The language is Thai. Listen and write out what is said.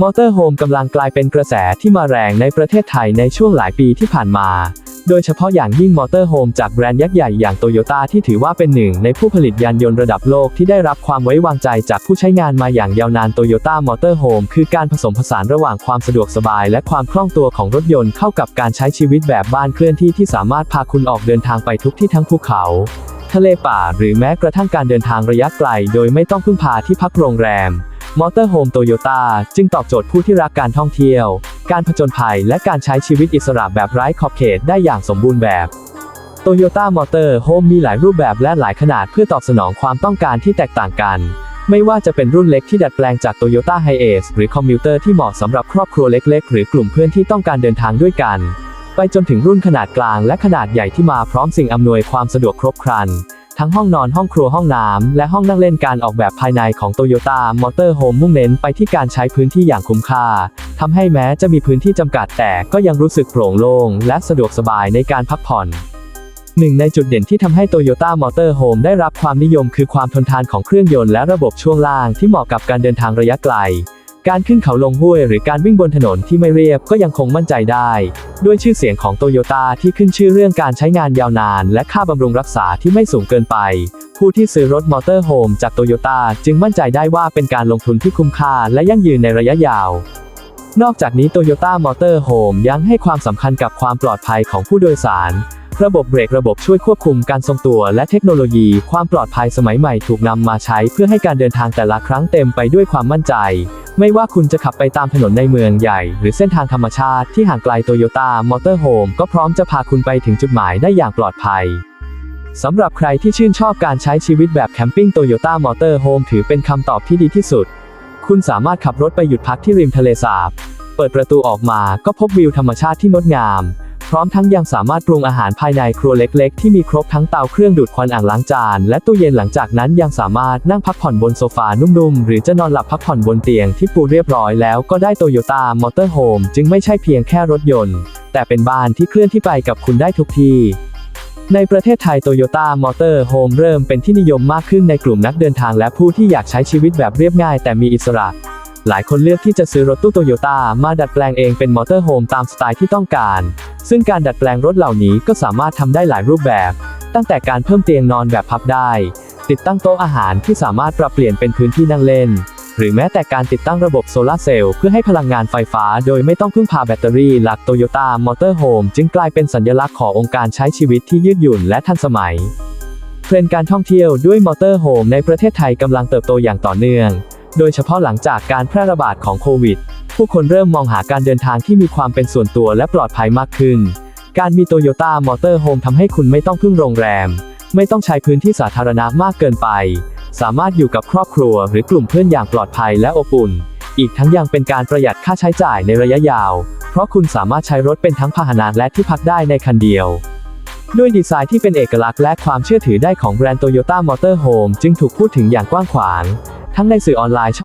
มอเตอร์โฮมกำลังกลายเป็นกระแสที่มาแรงในประเทศไทยในช่วงหลายปีที่ผ่านมา โดยเฉพาะอย่างยิ่งมอเตอร์โฮมจากแบรนด์ยักษ์ใหญ่อย่างโตโยต้าที่ถือว่าเป็นหนึ่งในผู้ผลิตยานยนต์ระดับโลกที่ได้รับความไว้วางใจจากผู้ใช้งานมาอย่างยาวนานโตโยต้ามอเตอร์โฮมคือการผสมผสานระหว่างความสะดวกสบายและความคล่องตัวของรถยนต์เข้ากับการใช้ชีวิตแบบบ้านเคลื่อนที่ที่สามารถพาคุณออกเดินทางไปทุกที่ทั้งภูเขาทะเลป่าหรือแม้กระทั่งการเดินทางระยะไกล โดยไม่ต้องพึ่งพาที่พักโรงแรม มอเตอร์โฮมโตโยต้าจึงตอบโจทย์ผู้ที่รักการท่องเที่ยว การผจญภัยและการใช้ชีวิตอิสระแบบไร้ขอบเขตได้อย่างสมบูรณ์แบบโตโยต้ามอเตอร์โฮมมีหลายรูปแบบและหลายขนาดเพื่อตอบสนองความต้องการที่แตกต่างกัน ไม่ว่าจะเป็นรุ่นเล็กที่ดัดแปลงจาก Toyota h i a c e หรือคอมมิวเตอร์ที่เหมาะสำหรับครอบครัวเล็ก ๆ หรือกลุ่มเพื่อนที่ต้องการเดินทางด้วยกัน ไปจนถึงรุ่นขนาดกลางและขนาดใหญ่ที่มาพร้อมสิ่งอำนวยความสะดวกครบครัน ทั้งห้องนอนห้องครัวห้องน้ำและห้องนั่งเล่นการออกแบบภายในของ Toyota Motor Home มุ่งเน้นไปที่การใช้พื้นที่อย่างคุ้มค่าทำให้แม้จะมีพื้นที่จำกัดแต่ก็ยังรู้สึกโปร่งโล่งและสะดวกสบายในการพักผ่อนหนึ่งในจุดเด่นที่ทำให้ Toyota Motor Home ได้รับความนิยมคือความทนทานของเครื่องยนต์และระบบช่วงล่างที่เหมาะกับการเดินทางระยะไกล การขึ้นเขาลงห้วยหรือการวิ่งบนถนนที่ไม่เรียบก็ยังคงมั่นใจได้ ด้วยชื่อเสียงของโตโยต้าที่ขึ้นชื่อเรื่องการใช้งานยาวนาน และค่าบำรุงรักษาที่ไม่สูงเกินไป ผู้ที่ซื้อรถมอเตอร์โฮมจากโตโยต้าจึงมั่นใจได้ว่าเป็นการลงทุนที่คุ้มค่าและยั่งยืนในระยะยาวนอกจากนี้ Toyota Motor Home ยังให้ความสำคัญกับความปลอดภัยของผู้โดยสาร ระบบเบรกระบบช่วยควบคุมการทรงตัวและเทคโนโลยีความปลอดภัยสมัยใหม่ถูกนำมาใช้เพื่อให้การเดินทางแต่ละครั้งเต็มไปด้วยความมั่นใจ ไม่ว่าคุณจะขับไปตามถนนในเมืองใหญ่ หรือเส้นทางธรรมชาติที่ห่างไกล Toyota Motor Home ก็พร้อมจะพาคุณไปถึงจุดหมายได้อย่างปลอดภัยสำหรับใครที่ชื่นชอบการใช้ชีวิตแบบแคมปิ้ง Toyota Motor Home ถือเป็นคำตอบที่ดีที่สุด คุณสามารถขับรถไปหยุดพักที่ริมทะเลสาบ เปิดประตูออกมาก็พบวิวธรรมชาติที่งดงาม ร้อมทั้งยังสามารถปรุงอาหารภายในครัวเล็ก ๆ ที่มีครบทั้งเตาเครื่องดูดควันอ่างล้างจาน และตู้เย็นหลังจากนั้นยังสามารถนั่งพักผ่อนบนโซฟานุ่มๆ หรือจะนอนหลับพักผ่อนบนเตียงที่ปูเรียบร้อยแล้วก็ได้โตโยต้ามอเตอร์โฮมจึงไม่ใช่เพียงแค่รถยนต์ แต่เป็นบ้านที่เคลื่อนที่ไปกับคุณได้ทุกที่ในประเทศไทย Toyota Motor Home เริ่มเป็นที่นิยมมากขึ้นในกลุ่มนักเดินทางและผู้ที่อยากใช้ชีวิตแบบเรียบง่ายแต่มีอิสระ หลายคนเลือกที่จะซื้อรถตู้โตโยต้ามาดัดแปลงเองเป็นมอเตอร์โฮมตามสไตล์ที่ต้องการ ซึ่งการดัดแปลงรถเหล่านี้ก็สามารถทำได้หลายรูปแบบ ตั้งแต่การเพิ่มเตียงนอนแบบพับได้ ติดตั้งโต๊ะอาหารที่สามารถปรับเปลี่ยนเป็นพื้นที่นั่งเล่น หรือแม้แต่การติดตั้งระบบโซลาร์เซลล์เพื่อให้พลังงานไฟฟ้าโดยไม่ต้องพึ่งพาแบตเตอรี่หลัก Toyota Motor Home จึงกลายเป็นสัญลักษณ์ขององค์การใช้ชีวิตที่ยืดหยุ่นและทันสมัยเทรนด์การท่องเที่ยวด้วยมอเตอร์โฮมในประเทศไทยกำลังเติบโตอย่างต่อเนื่อง โดยเฉพาะหลังจากการแพร่ระบาดของโควิด ผู้คนเริ่มมองหาการเดินทางที่มีความเป็นส่วนตัวและปลอดภัยมากขึ้น การมีโตโยต้ามอเตอร์โฮมทำให้คุณไม่ต้องพึ่งโรงแรม ไม่ต้องใช้พื้นที่สาธารณะมากเกินไป สามารถอยู่กับครอบครัวหรือกลุ่มเพื่อนอย่างปลอดภัยและอบอุ่น อีกทั้งยังเป็นการประหยัดค่าใช้จ่ายในระยะยาว เพราะคุณสามารถใช้รถเป็นทั้งพาหนะและที่พักได้ในคันเดียวด้วยดีไซน์ที่เป็นเอกลักษณ์และความเชื่อถือได้ของแบรนด์ Toyota Motor Home จึงถูกพูดถึงอย่างกว้างขวาง ทั้งในสื่อออนไลน์